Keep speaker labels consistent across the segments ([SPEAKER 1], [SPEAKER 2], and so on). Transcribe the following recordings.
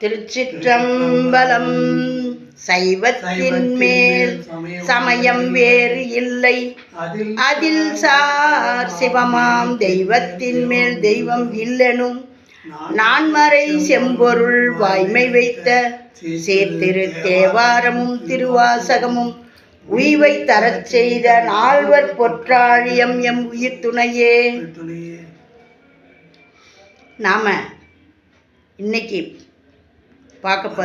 [SPEAKER 1] திருச்சிற்றம்பலம். சைவத்தின் மேல் சமயம் வேறு இல்லை.
[SPEAKER 2] அதில்
[SPEAKER 1] சார் சிவமாம் தெய்வத்தின் மேல் தெய்வம் இல்லெனும். நான்மறை செம்பொருள் வாய்மை வைத்த சீர்திரு தேவாரமும் திருவாசகமும். உய்வை தரச் செய்த நால்வர் பொற்றாழியம் எம் உயிர் துணையே. நாம இன்னைக்கு பார்க்க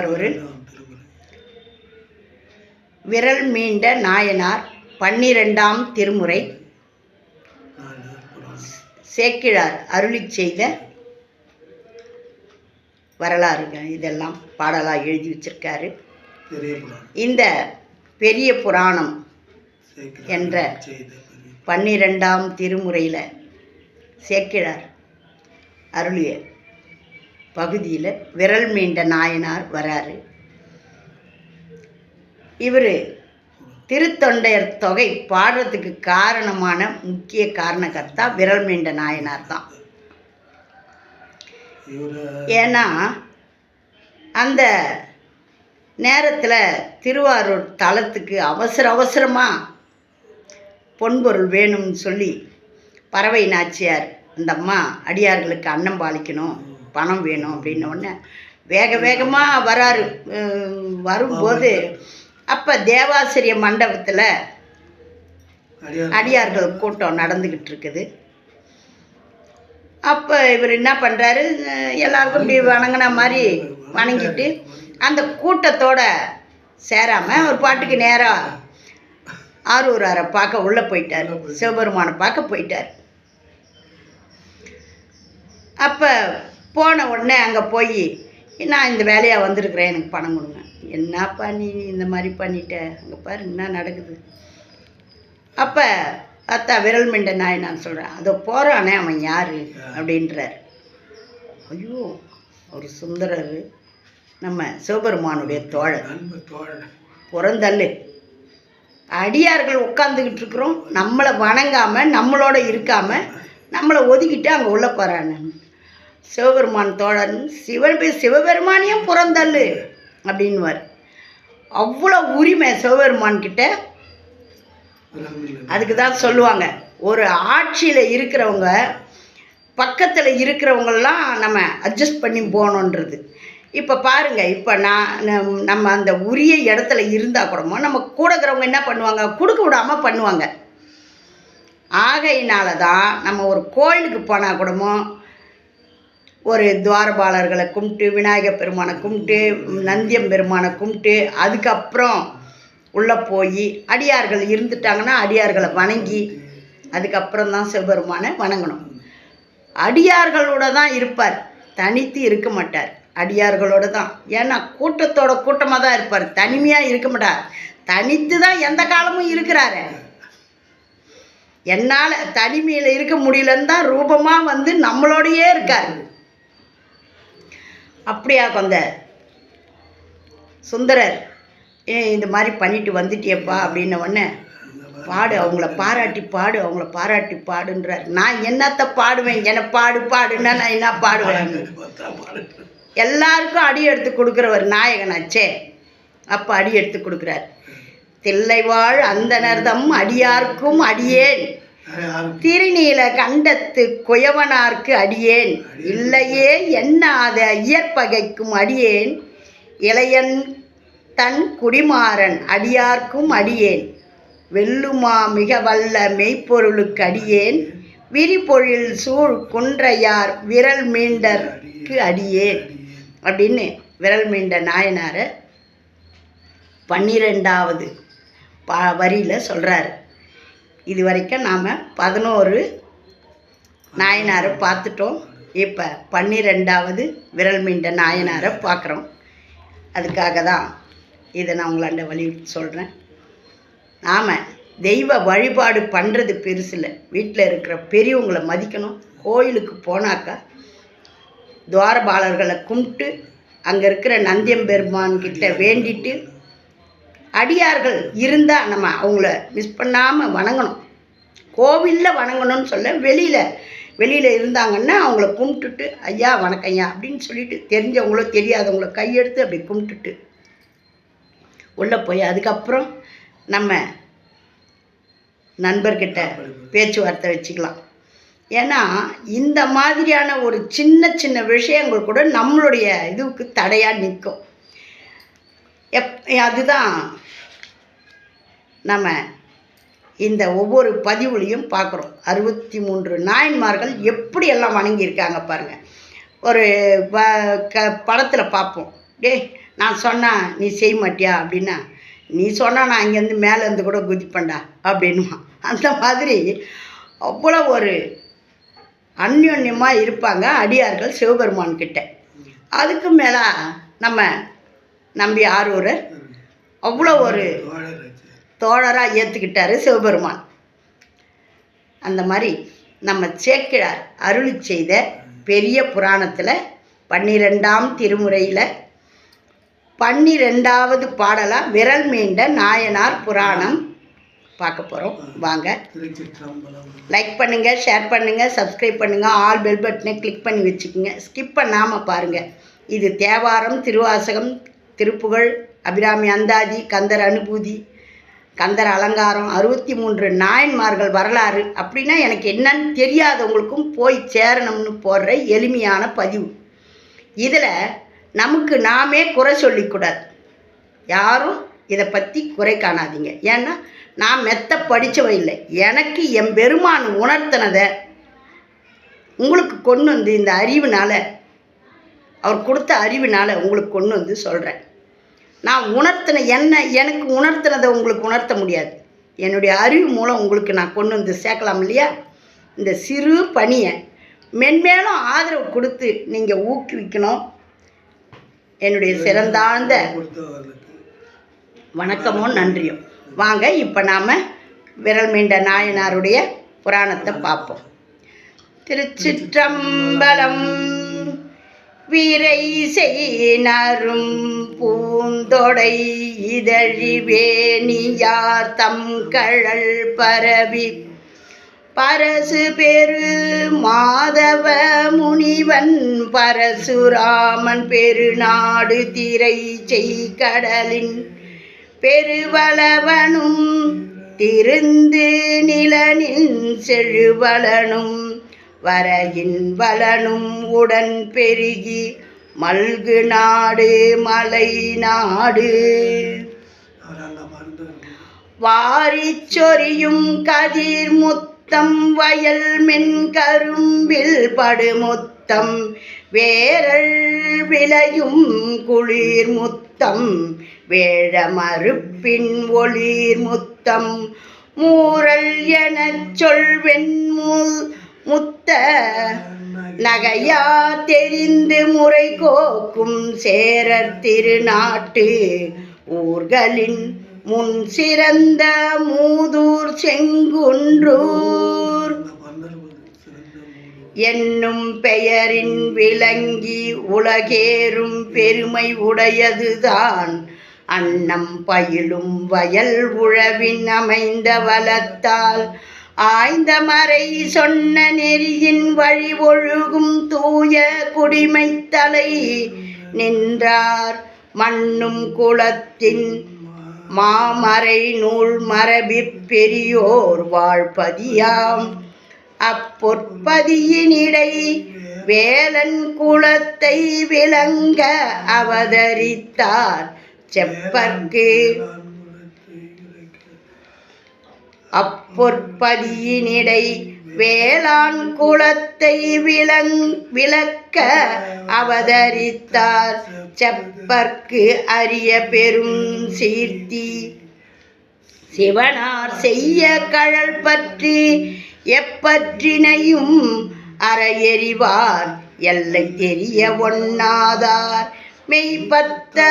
[SPEAKER 1] விரல் மீண்ட நாயனார் பன்னிரெண்டாம் திருமுறை. சேக்கிழார் அருளிச் செய்த வரலாறுங்க இதெல்லாம் பாடலாக எழுதி வச்சிருக்காரு. இந்த பெரிய புராணம் என்ற பன்னிரெண்டாம் திருமுறையில் சேக்கிழார் அருளிய பகுதியில் விரல் மீண்ட நாயனார் வராரு. இவர் திருத்தொண்டையர் தொகை பாடுறதுக்கு காரணமான முக்கிய காரணகர்த்தா விரல் மீண்ட நாயனார் தான். ஏன்னா அந்த நேரத்தில் திருவாரூர் தலத்துக்கு அவசர அவசரமாக பொன்பொருள் வேணும்னு சொல்லி பறவை நாச்சியார் அந்த அம்மா அடியார்களுக்கு அன்னம் பாலிக்கணும். பணம் வேணும் அப்படின்ன உடனே வேக வேகமாக வராரு. வரும்போது அப்போ தேவாசிரிய மண்டபத்தில்
[SPEAKER 2] அடியார்
[SPEAKER 1] அடியார்கள் கூட்டம் நடந்துக்கிட்டு இருக்குது. அப்போ இவர் என்ன பண்ணுறாரு எல்லாருக்கும் இப்படி வணங்கின மாதிரி வணங்கிட்டு அந்த கூட்டத்தோட சேராமல் ஒரு பாட்டுக்கு நேராக ஆரூராரை பார்க்க உள்ளே போயிட்டார். சிவபெருமானை பார்க்க போயிட்டார். அப்போ போன உடனே அங்கே போய் நான் இந்த வேலையாக வந்திருக்கிறேன் எனக்கு பணம் கொடுங்க. என்னப்பா நீ இந்த மாதிரி பண்ணிட்ட? அங்கே பாரு என்ன நடக்குது? அப்போ அத்தா விரல் மிண்ட நாய் நான் சொல்கிறேன் அதோ போகிறானே அவன் யார்? அப்படின்றார். ஐயோ ஒரு சுந்தரர் நம்ம சிவபெருமானுடைய தோழர். புறந்தள்ளு. அடியார்கள் உட்காந்துக்கிட்டு இருக்கிறோம் நம்மளை வணங்காமல் நம்மளோட இருக்காமல் நம்மளை ஒதுக்கிட்டு அங்கே உள்ள போகிறான்னு சிவபெருமான் தோழன் சிவன் பேர் சிவபெருமானையும் புறந்தள்ளு அப்படின்வார் அவ்வளோ உரிமை சிவபெருமான் கிட்ட. அதுக்கு தான் சொல்லுவாங்க ஒரு ஆட்சியில் இருக்கிறவங்க பக்கத்தில் இருக்கிறவங்கெல்லாம் நம்ம அட்ஜஸ்ட் பண்ணி போகணுன்றது. இப்போ பாருங்கள் இப்போ நான் நம்ம அந்த உரிய இடத்துல இருந்தால் கூடமோ நம்ம கூட இருக்கிறவங்க என்ன பண்ணுவாங்க? கொடுக்க விடாமல் பண்ணுவாங்க. ஆகையினால தான் நம்ம ஒரு கோயிலுக்கு போனால் கூடமோ ஒரு துவாரபாலர்களை கும்பிட்டு விநாயகர் பெருமானை கும்பிட்டு நந்தியம் பெருமானை கும்பிட்டு அதுக்கப்புறம் உள்ளே போய் அடியார்கள் இருந்துட்டாங்கன்னா அடியார்களை வணங்கி அதுக்கப்புறம் தான் சிவபெருமானை வணங்கணும். அடியார்களோட தான் இருப்பார். தனித்து இருக்க மாட்டார். அடியார்களோட தான். ஏன்னா கூட்டத்தோட கூட்டமாக தான் இருப்பார். தனிமையாக இருக்க மாட்டார். தனித்து தான் எந்த காலமும் இருக்கிறாரு. என்னால் தனிமையில் இருக்க முடியலன்னு தான் ரூபமாக வந்து நம்மளோடையே இருக்கார். அப்படியா கொந்த? சுந்தரர் ஏ இந்த மாதிரி பண்ணிட்டு வந்துட்டியப்பா அப்படின்ன உடனே பாடு அவங்கள பாராட்டி பாடு அவங்கள பாராட்டி பாடுன்றார். நான் என்னத்தை பாடுவேன்? என்னை பாடு பாடுன்னா நான் என்ன பாடுவேன்? எல்லாருக்கும் அடி எடுத்து கொடுக்குறவர் நாயகனாச்சே அப்போ அடி எடுத்து கொடுக்குறார். தில்லைவாழ் அந்தனர்தம் அடியார்க்கும் அடியேன். திருநீல கண்டத்து குயவனார்க்கு அடியேன். இல்லையே எண்ணாத இயற்பகைக்கும் அடியேன். இளையன் தன் குடிமாறன் அடியார்க்கும் அடியேன். வெல்லுமா மிக வல்ல மெய்ப்பொருளுக்கு அடியேன். விரிபொழில் சூழ் குன்றையார் விரல் மீண்டற்கு அடியேன். அப்படின்னு விரல் மீண்ட நாயனாரை பன்னிரெண்டாவது பா வரியில் சொல்கிறாரு இது வரைக்கும் நாம் பதினோரு நாயனாரை பார்த்துட்டோம். இப்போ பன்னிரெண்டாவது விரல் மீண்ட நாயனாரை பார்க்குறோம். அதுக்காக தான் இதை நான் உங்களாண்ட வலியுறுத்தி சொல்கிறேன் நாம் தெய்வ வழிபாடு பண்ணுறது பெருசில். வீட்டில் இருக்கிற பெரியவங்களை மதிக்கணும். கோயிலுக்கு போனாக்கா துவாரபாலர்களை கும்பிட்டு அங்கே இருக்கிற நந்தியம் பெருமான்கிட்ட வேண்டிட்டு அடியார்கள் இருந்தால் நம்ம அவங்கள மிஸ் பண்ணாமல் வணங்கணும். கோவிலில் வணங்கணும்னு சொல்ல வெளியில் வெளியில் இருந்தாங்கன்னா அவங்கள கும்பிட்டுட்டு ஐயா வணக்கம் ஐயா அப்படின்னு சொல்லிட்டு தெரிஞ்சவங்களோ தெரியாதவங்களோ கையெடுத்து அப்படி கும்பிட்டுட்டு உள்ளே போய் அதுக்கப்புறம் நம்ம நண்பர்கிட்ட பேச்சுவார்த்தை வச்சுக்கலாம். ஏன்னா இந்த மாதிரியான ஒரு சின்ன சின்ன விஷயங்கள் கூட நம்மளுடைய இதுவுக்கு தடையாக நிற்கும். எப் அதுதான். நம்ம இந்த ஒவ்வொரு பதிவுலையும் பார்க்குறோம். அறுபத்தி மூன்று நாயன்மார்கள் எப்படியெல்லாம் வணங்கியிருக்காங்க பாருங்கள் ஒரு ப க படத்தில் பார்ப்போம். டேய் நான் சொன்னால் நீ செய்ய மாட்டியா அப்படின்னா நீ சொன்னால் நான் இங்கேருந்து மேலேருந்து கூட குதிப்பேன்டா அப்படின்னுவான். அந்த மாதிரி அவ்வளோ ஒரு அந்யோன்யமாக இருப்பாங்க அடியார்கள் சிவபெருமான்கிட்ட. அதுக்கு மேலே நம்ம நம்பி ஆரூர் அவ்வளோ ஒரு தோழராக ஏற்றுக்கிட்டாரு சிவபெருமான். அந்த மாதிரி நம்ம சேக்கிழார் அருளி செய்த பெரிய புராணத்தில் பன்னிரெண்டாம் திருமுறையில் பன்னிரெண்டாவது பாடலாக விரல் மீண்ட நாயனார் புராணம் பார்க்க போகிறோம் வாங்க. லைக் பண்ணுங்கள் ஷேர் பண்ணுங்கள் சப்ஸ்கிரைப் பண்ணுங்கள் ஆல் பெல் பட்டனை கிளிக் பண்ணி வச்சுக்கோங்க. ஸ்கிப் பண்ணாமல் பாருங்கள் இது தேவாரம் திருவாசகம் திருப்புகழ் அபிராமி அந்தாதி கந்தர் அனுபூதி கந்தர் அலங்காரம் அறுபத்தி மூன்று நாயன்மார்கள் வரலாறு அப்படின்னா எனக்கு என்னன்னு தெரியாதவங்களுக்கும் போய் சேரணும்னு போடுற எளிமையான பதிவு. இதில் நமக்கு நாமே குறை சொல்லிக்கூடாது. யாரும் இதை பற்றி குறை காணாதீங்க. ஏன்னா நான் மெத்த படித்தவ இல்லை. எனக்கு என் பெருமான் உணர்த்தினதை உங்களுக்கு கொண்டு வந்து இந்த அறிவுனால அவர் கொடுத்த அறிவினால் உங்களுக்கு கொண்டு வந்து சொல்கிறேன் நான் உணர்த்தின என்ன எனக்கு உணர்த்தினதை உங்களுக்கு உணர்த்த முடியாது. என்னுடைய அறிவு மூலம் உங்களுக்கு நான் கொண்டு வந்து சேர்க்கலாம் இல்லையா? இந்த சிறு பணியை மென்மேலும் ஆதரவு கொடுத்து நீங்கள் ஊக்குவிக்கணும். என்னுடைய சிறந்தாழ்ந்த வணக்கமும் நன்றியும். வாங்க இப்போ நாம் விரல் மீண்ட நாயனாருடைய புராணத்தை பார்ப்போம். திருச்சிற்றம்பலம் வீரை செய்னரும் பூந்தொடை இதழிவேணியார் தம் கழல் பரவி. பரசு பெரு மாதவ முனிவன் பரசுராமன் பெருநாடு திரை செய்கடலின் பெருவளவனும் திருந்து நிலனின் செழுவலனும் வரையின் வலனும் உடன் பெருகி மல்கு நாடு மலை நாடு.
[SPEAKER 2] அவரால்
[SPEAKER 1] சொரியும் கதிர் முத்தம் வயல் மென் கரும்பில் படுமுத்தம் வேரல் விளையும் குளிர் முத்தம் வேழ மறுப்பின் ஒளிர் முத்தம். மூரல் எனச் சொல்வென் முத்த நகையா தெரிந்து முறை கோக்கும் சேரர் திருநாட்டு ஊர்களின் முன் சிறந்த மூதூர் செங்குன்றூர். என்னும் பெயரின் விளங்கி உலகேறும் பெருமை உடையதுதான். அன்னம் பயிலும் வயல் உழவின் அமைந்த வளத்தால் ஆய்ந்த மறை சொன்ன நெறியின் வழி ஒழுகும் தூய குடிமைத்தலை நின்றார் மண்ணும் குளத்தின் மாமறை நூல் மரபிப் பெரியோர் வாழ்பதியாம். அப்பொற்பதியினிடை வேலன் குலத்தை விளங்க அவதரித்தார். செப்பர்க்கு அப்பொற்பதியினிடை வேளாண் குலத்தை விளங் விளக்க அவதரித்தார். செப்பர்க்கு அரிய பெரும் சீர்த்தி. சிவனார் செய்ய கழல் பற்றி எப்பற்றினையும் அறையெறிவார். எல்லை தெரிய ஒண்ணாதார். மெய்ப்பத்த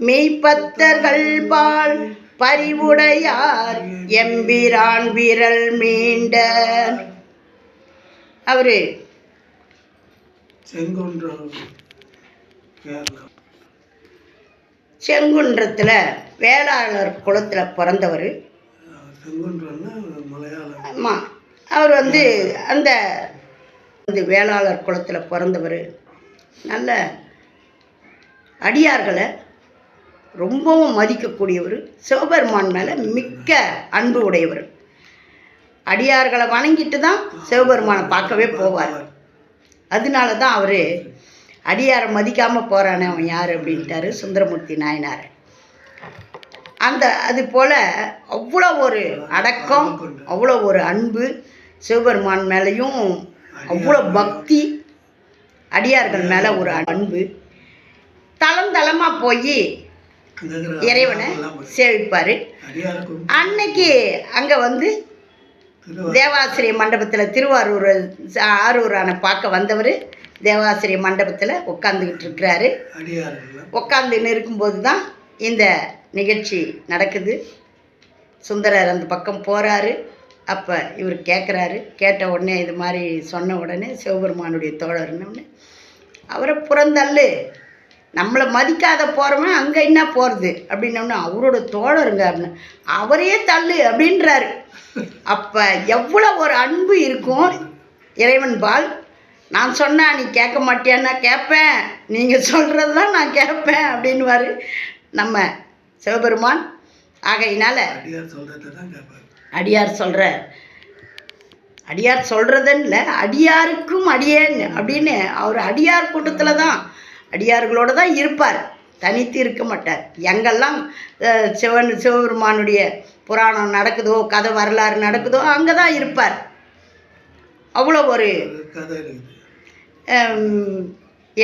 [SPEAKER 1] மெய்ப்பத்தர்கள் பால் பரிவுடையார் எம்பிரான் விரல் மீண்ட. அவரு செங்குன்றத்தில் வேளாளர் குலத்தில் பிறந்தவர். ஆமாம் அவர் வந்து அந்த வந்து வேளாளர் குலத்தில் பிறந்தவர். நல்ல அடியார்களை. ரொம்பவும் மதிக்கக்கூடியவர் சிவபெருமான் மேலே மிக்க அன்பு உடையவர். அடியார்களை வணங்கிட்டு தான் சிவபெருமானை பார்க்கவே போவார். அதனால தான் அவர் அடியாரை மதிக்காமல் போகிறானே அவன் யார் அப்படின்ட்டாரு சுந்தரமூர்த்தி நாயனார். அந்த அது போல் அவ்வளோ ஒரு அடக்கம் அவ்வளோ ஒரு அன்பு சிவபெருமான் மேலேயும் அவ்வளோ பக்தி அடியார்கள் மேலே ஒரு அன்பு. தளம் தளமாக போய் இறைவனை சேவிப்பார். அன்னைக்கு அங்கே வந்து தேவாசிரிய மண்டபத்தில் திருவாரூர் ஆரூரான பார்க்க வந்தவர் தேவாசிரிய மண்டபத்தில் உட்காந்துக்கிட்டு இருக்கிறாரு. உட்காந்துன்னு இருக்கும்போது தான் இந்த நிகழ்ச்சி நடக்குது. சுந்தரர் அந்த பக்கம் போகிறாரு அப்போ இவர் கேட்குறாரு கேட்ட உடனே இது மாதிரி சொன்ன உடனே சிவபெருமானுடைய தோழர்னு அவரை புறந்தள்ளு. நம்மளை மதிக்காத போகிறவன் அங்கே என்ன போகிறது அப்படின்னோடனே அவரோட தோழருங்க அப்படின்னு. அவரையே தள்ளு அப்படின்றாரு. அப்போ எவ்வளோ ஒரு அன்பு இருக்கும். இறைவன் பால் நான் சொன்னா நீ கேட்க மாட்டியான்னா கேட்பேன். நீங்கள் சொல்கிறது தான் நான் கேட்பேன் அப்படின்வாரு நம்ம சிவபெருமான். ஆகையினால
[SPEAKER 2] அடியார்
[SPEAKER 1] சொல்கிற அடியார் சொல்கிறதுன்னு இல்லை அடியாருக்கும் அடியேன் அப்படின்னு அவர் அடியார் கூட்டத்தில் தான் அடியார்களோடு தான் இருப்பார். தனித்து இருக்க மாட்டார். எங்கெல்லாம் சிவன் சிவபெருமானுடைய புராணம் நடக்குதோ கதை வரலாறு நடக்குதோ அங்கே தான் இருப்பார். அவ்வளோ ஒரு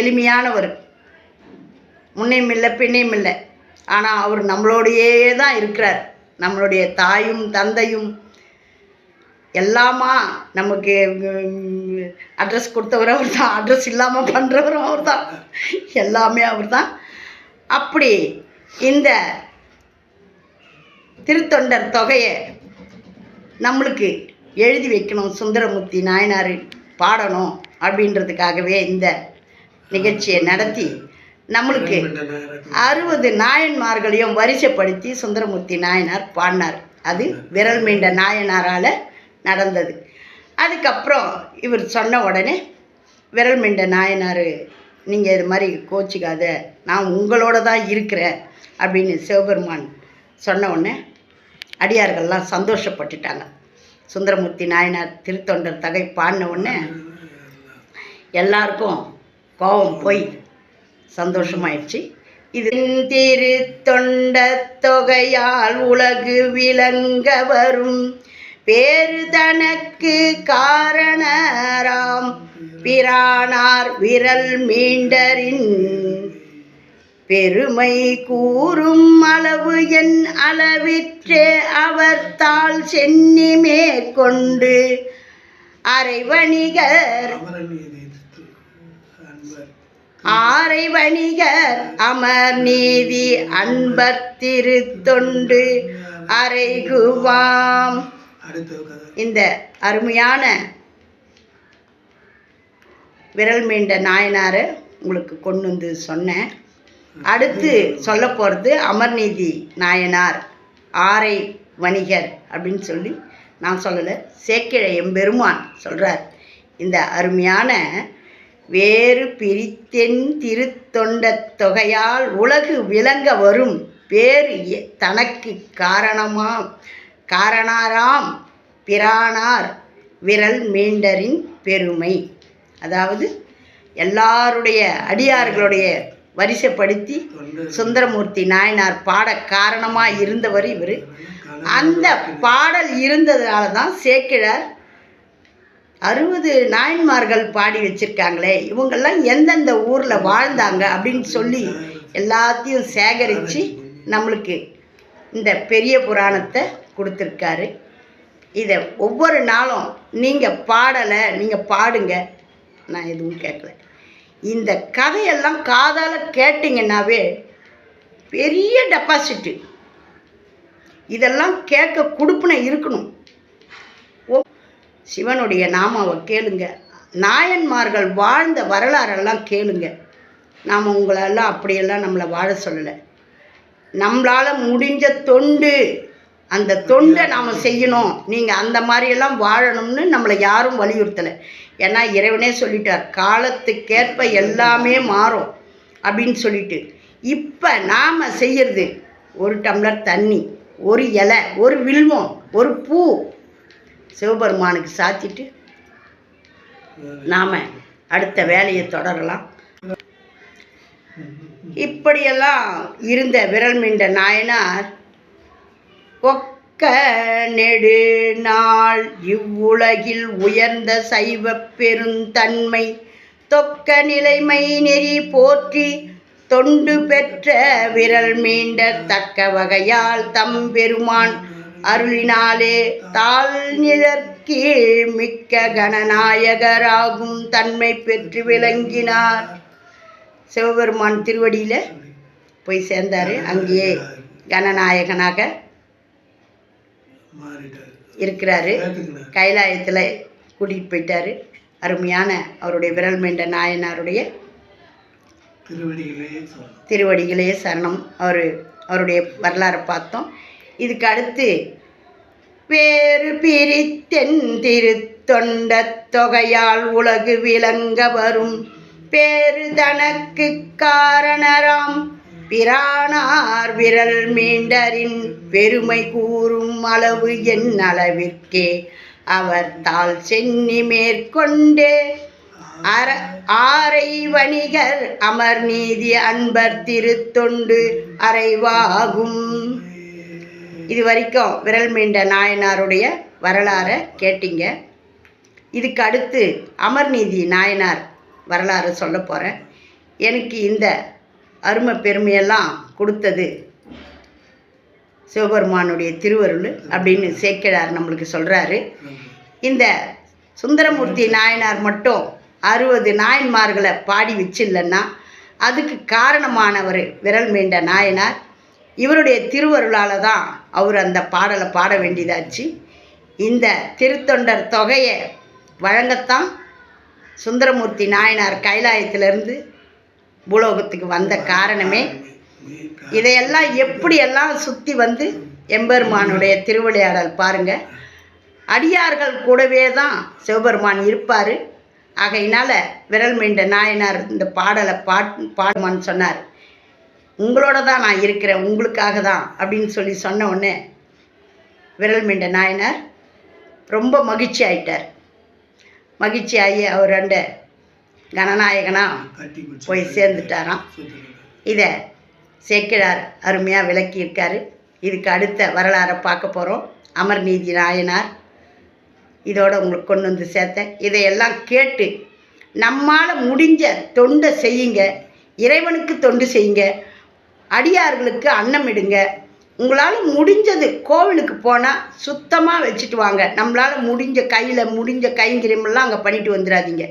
[SPEAKER 1] எளிமையானவர். முன்னையும் இல்லை பின்னையும் இல்லை. ஆனால் அவர் நம்மளோடையே தான் இருக்கிறார். நம்மளுடைய தாயும் தந்தையும் எல்லாமா நமக்கு அட்ரஸ் கொடுத்தவர் அவர் தான் அட்ரஸ் இல்லாமல் பண்ணுறவரும் அவர் தான் எல்லாமே அவர் தான் அப்படி இந்த திருத்தொண்டர் தொகையை நம்மளுக்கு எழுதி வைக்கணும் சுந்தரமூர்த்தி நாயனார் பாடணும் அப்படின்றதுக்காகவே இந்த நிகழ்ச்சியை நடத்தி நம்மளுக்கு அறுபது நாயன்மார்களையும் வரிசைப்படுத்தி சுந்தரமூர்த்தி நாயனார் பாடினார். அது விரல் மீண்ட நாயனாரால் நடந்தது. அதுக்கப்புறம் இவர் சொன்ன உடனே விரல் மிண்ட நாயனார் நீங்கள் இது மாதிரி கோச்சிக்காத நான் உங்களோட தான் இருக்கிறேன் அப்படின்னு சிவபெருமான் சொன்ன உடனே அடியார்கள்லாம் சந்தோஷப்பட்டுட்டாங்க. சுந்தரமூர்த்தி நாயனார் திருத்தொண்டர் தகை பாடின உடனே எல்லாருக்கும் கோபம் போய் சந்தோஷமாயிடுச்சு. இது திருத்தொண்ட தொகையால் உலகு விளங்க வரும். பேரு தனக்கு காரணராம். பிரானார் விரல் மீண்டரின் பெருமை கூறும் அளவு என் அளவிற்றே அவர் தாள் சென்னி மேற்கொண்டு
[SPEAKER 2] அரைவணிகர்
[SPEAKER 1] ஆரை வணிகர் அமர் நீதி அன்பர் திருத்தொண்டு அரைகுவாம் இந்த அருமையான விரல் மீண்ட நாயனாரை உங்களுக்கு கொண்டு வந்து சொன்னேன். அடுத்து சொல்ல போகிறது அமர்நீதி நாயனார் ஆரை வணிகர் அப்படின்னு சொல்லி நான் சொல்லலை சேக்கிழ எம்பெருமான் சொல்கிறார் இந்த அருமையான வேறு பிரித்தென் திருத்தொண்ட தொகையால் உலகு விளங்க வரும் வேறு தனக்கு காரணமாக காரணாராம் பிரானார் விரல் மீண்டரின் பெருமை. அதாவது எல்லாருடைய அடியார்களுடைய வரிசைப்படுத்தி சுந்தரமூர்த்தி நாயனார் பாட காரணமாக இருந்தவர் இவர். அந்த பாடல் இருந்ததுனால தான் சேக்கிழார் அறுபது நாயன்மார்கள் பாடி வச்சுருக்காங்களே இவங்கெல்லாம் எந்தெந்த ஊரில் வாழ்ந்தாங்க அப்படின்னு சொல்லி எல்லாத்தையும் சேகரித்து நம்மளுக்கு இந்த பெரிய புராணத்தை கொடுத்துருக்காரு. இதை ஒவ்வொரு நாளும் நீங்கள் பாடலை நீங்கள் பாடுங்க. நான் எதுவும் கேட்கல. இந்த கதையெல்லாம் காதால் கேட்டிங்கன்னாவே பெரிய டெபாசிட்டு இதெல்லாம் கேட்க கொடுப்புன இருக்கணும். ஓ சிவனுடைய நாமாவை கேளுங்க. நாயன்மார்கள் வாழ்ந்த வரலாறெல்லாம் கேளுங்க. நாம் உங்களெல்லாம் அப்படியெல்லாம் நம்மளை வாழ சொல்லலை. நம்மளால் முடிஞ்ச தொண்டு. அந்த தொண்டை நாம் செய்யணும். நீங்கள் அந்த மாதிரியெல்லாம் வாழணும்னு நம்மளை யாரும் வலியுறுத்தலை. ஏன்னா இறைவனே சொல்லிட்டார் காலத்துக்கேற்ப எல்லாமே மாறும் அப்படின்னு சொல்லிட்டு. இப்போ நாம் செய்யறது ஒரு டம்ளர் தண்ணி ஒரு இலை ஒரு வில்வம் ஒரு பூ சிவபெருமானுக்கு சாத்திட்டு நாம் அடுத்த வேலையை தொடரலாம். இப்படியெல்லாம் இருந்த விரல் மீண்ட நாயனார் ஒக்க நெடு நாள் இவ்வுலகில் உயர்ந்த சைவ பெருந்தன்மை. தொக்க நிலைமை நெறி போற்றி தொண்டு பெற்ற விரல் மீண்ட தக்க வகையால் தம் பெருமான் அருளினாலே தாழ் நிழற்கீழ் மிக்க கணநாயகராகும் தன்மை பெற்று விளங்கினார். சிவபெருமான் திருவடியில் போய் சேர்ந்தார். அங்கேயே கணநாயகனாக இருக்கிறாரு. கைலாயத்தில் கூட்டிகிட்டு போயிட்டாரு. அருமையான அவருடைய விரல் மீண்ட நாயனாருடைய
[SPEAKER 2] திருவடிகளே
[SPEAKER 1] சரணம். அவர் அவருடைய வரலாறை பார்த்தோம். இதுக்கு அடுத்து வேறு பிரித்தென் திருத்தொண்ட தொகையால் உலகு விளங்க வரும். பேரு தனக்கு காரணராம். பிரானார் விரல் மீண்டரின் பெருமை கூறும் அளவு என் அளவிற்கே. அவர் தாள் சென்னி மேற்கொண்டே அற ஆரை வணிகர் அமர் நீதி அன்பர் திருத்தொண்டு அறைவாகும். இது வரைக்கும் விரல் மீண்ட நாயனாருடைய வரலாறை கேட்டீங்க. இதுக்கு அடுத்து அமர்நீதி நாயனார் வரலாறு சொல்ல போகிறேன் எனக்கு இந்த அருமை பெருமையெல்லாம் கொடுத்தது. சிவபெருமானுடைய திருவருள் அப்படின்னு சேக்கிழார் நம்மளுக்கு சொல்கிறாரு இந்த சுந்தரமூர்த்தி நாயனார் மட்டும் அறுபது நாயன்மார்களை பாடி வச்சில்லைன்னா அதுக்கு காரணமானவர் விரல் மீண்ட நாயனார். இவருடைய திருவருளால் தான் அவர் அந்த பாடலை பாட வேண்டியதாச்சு. இந்த திருத்தொண்டர் தொகையை வழங்கத்தான் சுந்தரமூர்த்தி நாயனார் கைலாயத்திலிருந்து பூலோகத்துக்கு வந்த காரணமே இதையெல்லாம் எப்படியெல்லாம் சுற்றி வந்து எம்பெருமானுடைய திருவிளையாடல் பாருங்கள் அடியார்கள் கூடவே தான் சிவபெருமான் இருப்பார். ஆகையினால் விரல் மீண்ட நாயனார் இந்த பாடலை பாட் பாடுமான்னு சொன்னார். உங்களோட தான் நான் இருக்கிறேன் உங்களுக்காக தான் அப்படின்னு சொல்லி சொன்ன உடனே விரல் மீண்ட நாயனார் ரொம்ப மகிழ்ச்சி ஆயிட்டார். மகிழ்ச்சி ஆகி அவர் அந்த கணநாயகனா போய் சேர்ந்துட்டாராம். இதை சேக்கிழார் அருமையாக விளக்கியிருக்காரு. இதுக்கு அடுத்த வரலாறை பார்க்க போகிறோம் அமர்நீதி நாயனார். இதோட உங்களுக்கு கொண்டு வந்து சேர்த்தேன். இதையெல்லாம் கேட்டு நம்மால் முடிஞ்ச தொண்டை செய்யுங்க. இறைவனுக்கு தொண்டு செய்யுங்க. அடியார்களுக்கு அன்னம் இடுங்க. உங்களால் முடிஞ்சது கோவிலுக்கு போனால் சுத்தமாக வச்சுட்டு வாங்க. நம்மளால் முடிஞ்ச கையில் முடிஞ்ச கைங்கிரியமெல்லாம் அங்கே பண்ணிட்டு வந்துடாதீங்க.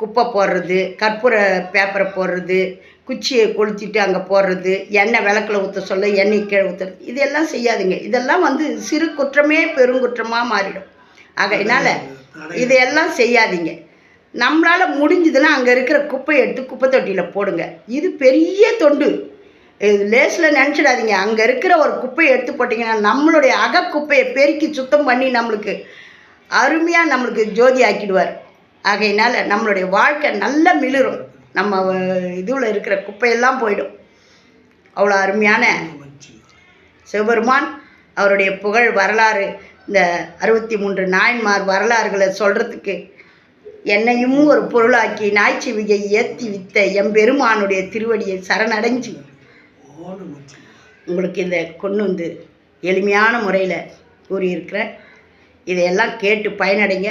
[SPEAKER 1] குப்பை போடுறது கற்பூர பேப்பரை போடுறது குச்சியை கொளுத்திட்டு அங்கே போடுறது எண்ணெய் விளக்கில் ஊற்ற சொல்ல எண்ணெய் கீழே ஊற்றுறது இதெல்லாம் செய்யாதுங்க. இதெல்லாம் வந்து சிறு குற்றமே பெருங்குற்றமாக மாறிடும். ஆகையினால இதையெல்லாம் செய்யாதீங்க. நம்மளால் முடிஞ்சதுன்னா அங்கே இருக்கிற குப்பையை எடுத்து குப்பை தொட்டியில் போடுங்க. இது பெரிய தொண்டு. இது லேஸில் நினச்சிடாதீங்க. அங்கே இருக்கிற ஒரு குப்பையை எடுத்து போட்டிங்கன்னா நம்மளுடைய அகக்குப்பையை பெருக்கி சுத்தம் பண்ணி நம்மளுக்கு அருமையாக நம்மளுக்கு ஜோதி ஆக்கிடுவார். ஆகையினால் நம்மளுடைய வாழ்க்கை நல்லா மிளிரும். நம்ம இதுவில் இருக்கிற குப்பையெல்லாம் போயிடும். அவ்வளோ அருமையான சிவபெருமான் அவருடைய புகழ் வரலாறு இந்த அறுபத்தி மூன்று நாயன்மார் வரலாறுகளை சொல்கிறதுக்கு என்னையும் ஒரு பொருளாக்கி நாய்ச்சிவிகை ஏற்றி வித்த எம்பெருமானுடைய திருவடியை சரணடைஞ்சு. உங்களுக்கு இந்த கொண்டு வந்து எளிமையான முறையில் கூறியிருக்கிறேன். இதையெல்லாம் கேட்டு பயனடைங்க.